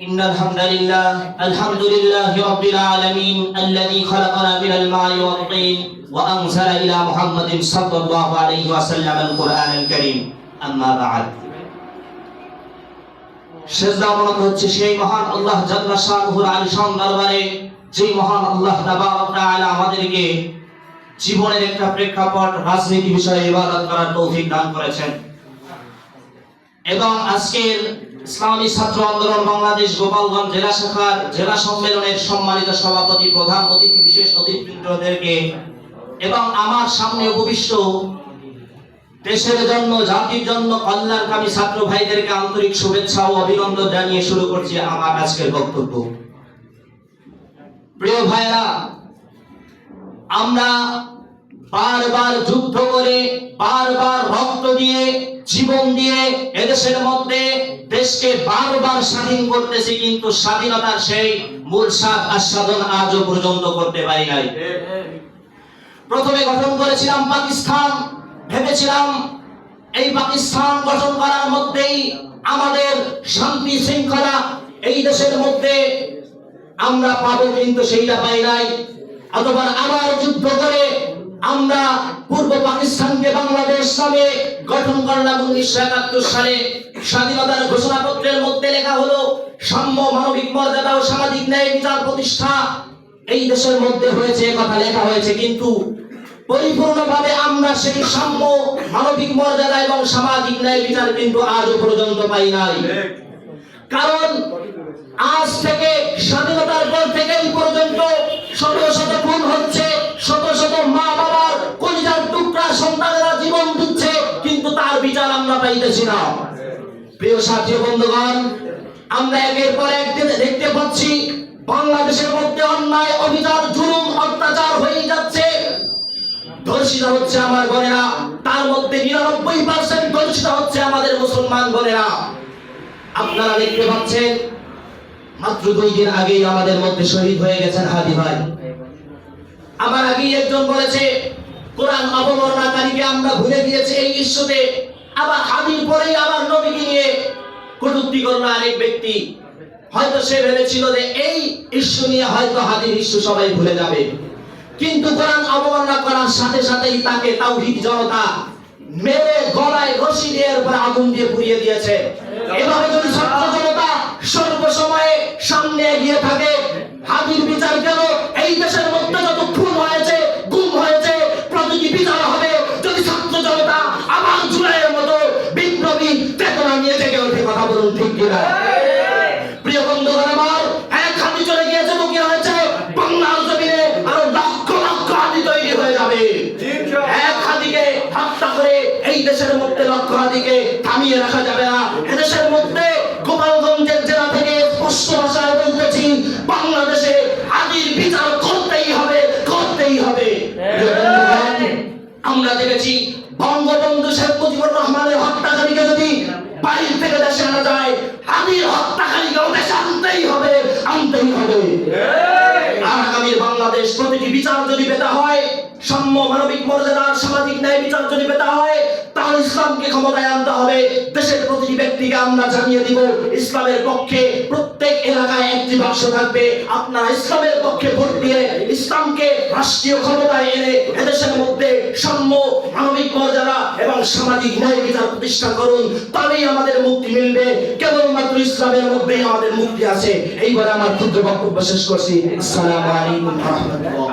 إن الحمد لله الحمد لله رب العالمين الذي خلقنا من الماء والطين وأنزل إلى محمد صلى الله عليه وسلم القرآن الكريم أما بعد সেজদা অবনত হচ্ছে সেই মহান আল্লাহ জাল্লা শাহুর আলিশান দরবারে যেই মহান আল্লাহ তাবারক তাআলা আমাদেরকে জীবনের একটা প্রেক্ষাপট রাজনীতি বিষয়ে ইবাদত করার তৌফিক দান করেছেন এবং আজকের ইসলামী ছাত্র আন্দোলন বাংলাদেশ গোপালগঞ্জ জেলা শাখার জেলা সম্মেলনের সম্মানিত সভাপতি, প্রধান অতিথি, বিশেষ অতিথিবৃন্দদেরকে এবং আমার সামনে উপবিষ্ট দেশের জন্য, জাতির জন্য কল্যাণকামী ছাত্র ভাইদেরকে আন্তরিক শুভেচ্ছা ও অভিনন্দন জানিয়ে শুরু করছি আমার আজকের বক্তব্য। প্রিয় ভাইরা আমরা বারবার যুদ্ধ করে, বারবার রক্ত দিয়ে, জীবন দিয়ে এদেশের মধ্যে দেশকে বারবার স্বাধীন করতেছি, কিন্তু স্বাধীনতার সেই মূল স্বাদ আস্বাদন আজও পর্যন্ত করতে পারি নাই। প্রথমে গঠন করেছিলাম পাকিস্তান। ভেবেছিলাম এই পাকিস্তান গঠন করার মধ্যেই আমাদের শান্তি শৃঙ্খলা এই দেশের মধ্যে আমরা পাবো কিন্তু সেইটা পাই নাই। অথবা আবার যুদ্ধ করে আমরা পূর্ব পাকিস্তানকে বাংলাদেশ নামে গঠন করলাম উনিশশো একাত্তর সালে। স্বাধীনতার ঘোষণাপত্রের মধ্যে লেখা হলো, সাম্য মানবিক মর্যাদা ও সামাজিক ন্যায় বিচার প্রতিষ্ঠা। এই দেশের মধ্যে হয়েছে কথা লেখা হয়েছে, কিন্তু পরিপূর্ণভাবে আমরা সেই সাম্য মানবিক মর্যাদা এবং সামাজিক ন্যায় বিচার কিন্তু আজও পর্যন্ত পাই নাই। কারণ আজ থেকে স্বাধীনতার পর থেকে এই পর্যন্ত শত শত খুন হচ্ছে, শত শত মা বাবার কলিজার টুকরা সন্তানেরা জীবন দিচ্ছে, কিন্তু তার বিচার আমরা পাইতেছি না। প্রিয় সাথী বন্ধুগণ, আমরা একের পর এক দেখতে পাচ্ছি, বাংলাদেশের মধ্যে অন্যায়, অবিচার, জুলুম, অত্যাচার হয়ে যাচ্ছে। ধর্ষিত হচ্ছে আমার বোনেরা, তার মধ্যে নিরানব্বই পার্সেন্ট ধর্ষিত হচ্ছে আমাদের মুসলমান বোনেরা। আপনারা দেখতে পাচ্ছেন, মাত্র দুই দিন আগেই আমাদের মধ্যে শহীদ হয়ে গেছেন হাদি ভাই। আমার আগেই একজন বলেছে, কোরআন অবমাননাকারীকে আমরা ভুলে গিয়েছি এই ইস্যুতে, আবার হাদির পরেই আরেক ব্যক্তি। হয়তো সে ভেবেছিল যে এই ইস্যু নিয়ে হয়তো হাদির ইস্যু সবাই ভুলে যাবে। কিন্তু কোরআন অবমাননা করার সাথে সাথেই তাকে তাওহীদ জনতা মেরে গলায় রশি দিয়ে আগুন দিয়ে পুড়িয়ে দিয়েছে। এভাবে যদি ছাত্র ঠিক কিনা? প্রিয় বন্ধুগণ আমার, এক হাতি চলে গিয়েছে, তো কি হয়েছে? বাংলার জমিনে আরও লক্ষ লক্ষ হাতি তৈরি হয়ে যাবে। এক হাতিকে হত্যা করে এই দেশের মধ্যে লক্ষ হাতিকে থামিয়ে রাখা যাবে না। এদেশের মধ্যে গোপালগঞ্জের জেলা থেকে স্পষ্ট ভাষায় বলতেছি, বাংলাদেশে হাতির বিচার করতেই হবে করতেই হবে। আমরা দেখেছি বঙ্গবন্ধু শেখ মুজিবুর রহমানের হত্যাকারীকে যদি বাইরে থেকে দেশে আনা যায়। হাদির হত্যাকারীকেও দেশে আনতেই হবে আনতেই হবে। আর আগামীর বাংলাদেশ প্রতিটি বিচার যদি পেতে হয় সাম্য মানবিক মর্যাদার সামাজিক ন্যায় বিচার যদি পেতে হয় তাহলে ইসলামকে ক্ষমতায় আনতে হবে। দেশের প্রতিটি ব্যক্তিকে আমরা জানিয়ে দিব ইসলামের পক্ষে প্রত্যেক এলাকায় একটি বাক্স থাকবে আপনারা ইসলামের পক্ষে ভোট দিয়ে ইসলামকে রাষ্ট্রীয় ক্ষমতায় এনে সাম্য, মানবিক মর্যাদা এবং সামাজিক ন্যায় বিচার প্রতিষ্ঠা করুন তবেই আমাদের মুক্তি মিলবে। কেবলমাত্র ইসলামের মধ্যেই আমাদের মুক্তি আছে। এইবার আমার ক্ষুদ্র বক্তব্য শেষ করছি। আসসালামু আলাইকুম রাহমাতুল্লাহ।